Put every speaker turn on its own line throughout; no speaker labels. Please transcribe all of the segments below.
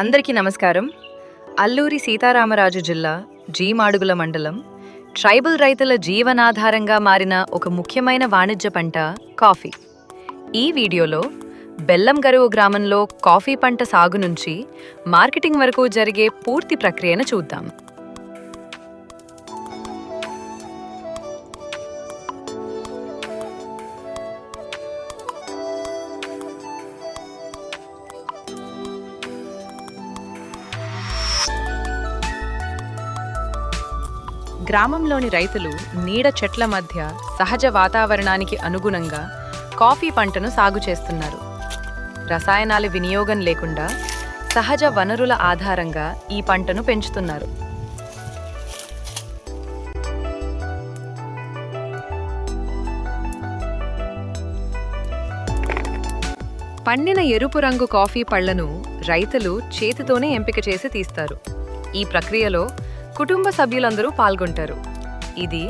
అందరికీ నమస్కారం. అల్లూరి సీతారామరాజు జిల్లా జీమాడుగుల మండలం ట్రైబల్ రైతుల జీవనాధారంగా మారిన ఒక ముఖ్యమైన వాణిజ్య పంట కాఫీ. ఈ వీడియోలో బెల్లం గరువు గ్రామంలో కాఫీ పంట సాగు నుంచి మార్కెటింగ్ వరకు జరిగే పూర్తి ప్రక్రియను చూద్దాం. గ్రామంలోని రైతులు నీడ చెట్ల మధ్య సహజ వాతావరణానికి అనుగుణంగా కాఫీ పంటను సాగు చేస్తున్నారు. రసాయనాల వినియోగం లేకుండా సహజ వనరుల ఆధారంగా ఈ పంటను పెంచుతున్నారు. పండిన ఎరుపు రంగు కాఫీ పళ్ళను రైతులు చేతితోనే ఎంపిక చేసి తీస్తారు. ఈ ప్రక్రియలో కుటుంబ సభ్యులందరూ పాల్గొంటారు. ఇది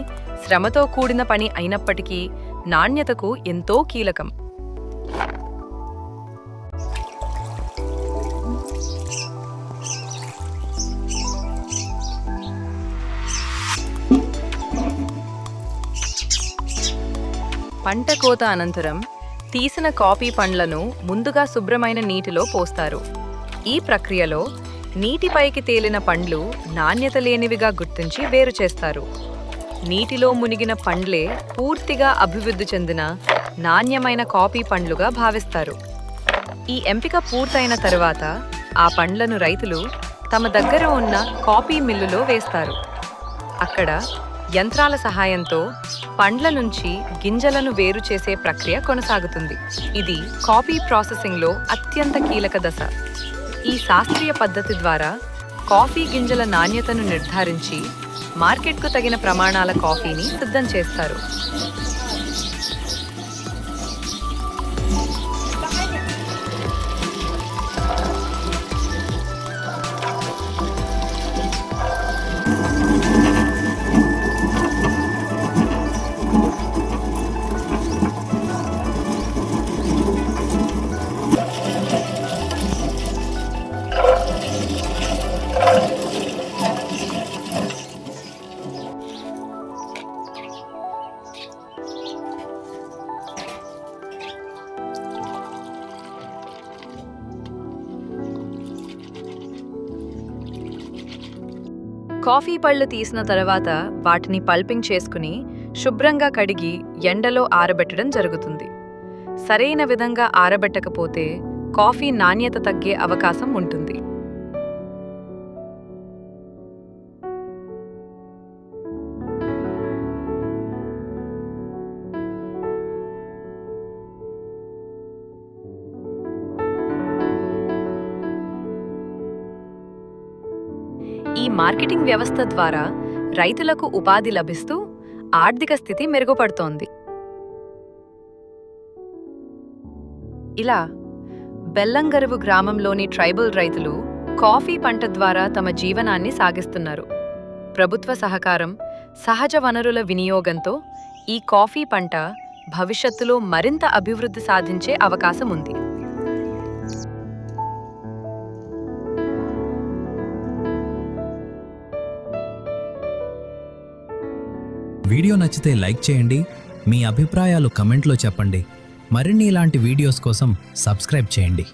శ్రమతో కూడిన పని అయినప్పటికీ నాణ్యతకు ఎంతో కీలకం. పంట కోత అనంతరం తీసిన కాఫీ పండ్లను ముందుగా శుభ్రమైన నీటిలో పోస్తారు. ఈ ప్రక్రియలో నీటిపైకి తేలిన పండ్లు నాణ్యత లేనివిగా గుర్తించి వేరు చేస్తారు. నీటిలో మునిగిన పండ్లే పూర్తిగా అభివృద్ధి చెందిన నాణ్యమైన కాఫీ పండ్లుగా భావిస్తారు. ఈ ఎంపిక పూర్తయిన తరువాత ఆ పండ్లను రైతులు తమ దగ్గర ఉన్న కాఫీ మిల్లులో వేస్తారు. అక్కడ యంత్రాల సహాయంతో పండ్ల నుంచి గింజలను వేరు చేసే ప్రక్రియ కొనసాగుతుంది. ఇది కాఫీ ప్రాసెసింగ్లో అత్యంత కీలక దశ. ఈ శాస్త్రీయ పద్ధతి ద్వారా కాఫీ గింజల నాణ్యతను నిర్ధారించి మార్కెట్కు తగిన ప్రమాణాల కాఫీని సిద్ధం చేస్తారు. కాఫీ పళ్ళు తీసిన తర్వాత వాటిని పల్పింగ్ చేసుకుని శుభ్రంగా కడిగి ఎండలో ఆరబెట్టడం జరుగుతుంది. సరైన విధంగా ఆరబెట్టకపోతే కాఫీ నాణ్యత తగ్గే అవకాశం ఉంటుంది. ఈ మార్కెటింగ్ వ్యవస్థ ద్వారా రైతులకు ఉపాధి లభిస్తూ ఆర్థిక స్థితి మెరుగుపడుతోంది. ఇలా బెల్లంగరువు గ్రామంలోని ట్రైబల్ రైతులు కాఫీ పంట ద్వారా తమ జీవనాన్ని సాగిస్తున్నారు. ప్రభుత్వ సహకారం సహజ వనరుల వినియోగంతో ఈ కాఫీ పంట భవిష్యత్తులో మరింత అభివృద్ధి సాధించే అవకాశం ఉంది
వీడియో నచ్చితే లైక్ చేయండి. మీ అభిప్రాయాలు కమెంట్లో చెప్పండి. మరిన్ని ఇలాంటి వీడియోస్ కోసం సబ్స్క్రైబ్ చేయండి.